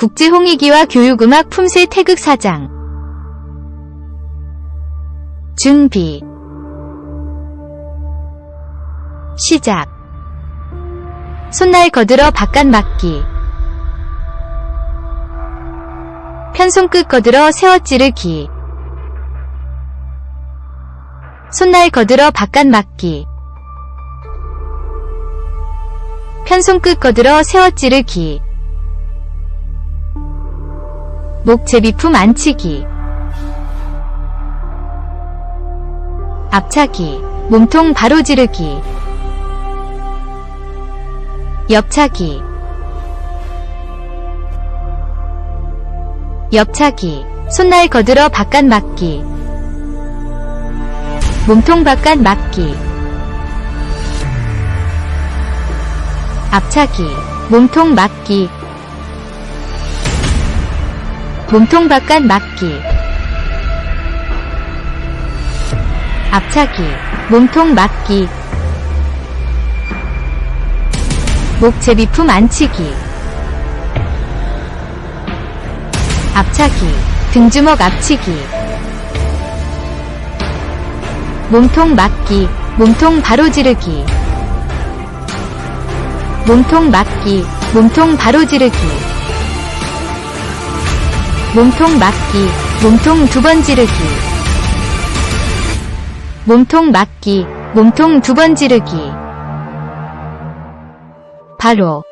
국제홍익이와 교육음악 품새 태극 사장. 준비. 시작. 손날 거들어 바깥 맞기. 편손끝 거들어 세워 찌르기. 손날 거들어 바깥 맞기. 편손끝 거들어 세워 찌르기 목 제비품 안치기. 앞차기 몸통 바로 지르기. 옆차기. 옆차기 손날 거들어 바깥 맞기. 몸통 바깥 맞기. 앞차기 몸통 맞기 몸통 바깥 맞기. 앞차기 몸통 맞기. 목제비품 안치기. 앞차기 등주먹 앞치기. 몸통 맞기 몸통 바로 지르기. 몸통 맞기 몸통 바로 지르기 몸통 맞기 몸통 두 번 지르기. 몸통 맞기 몸통 두 번 지르기. 바로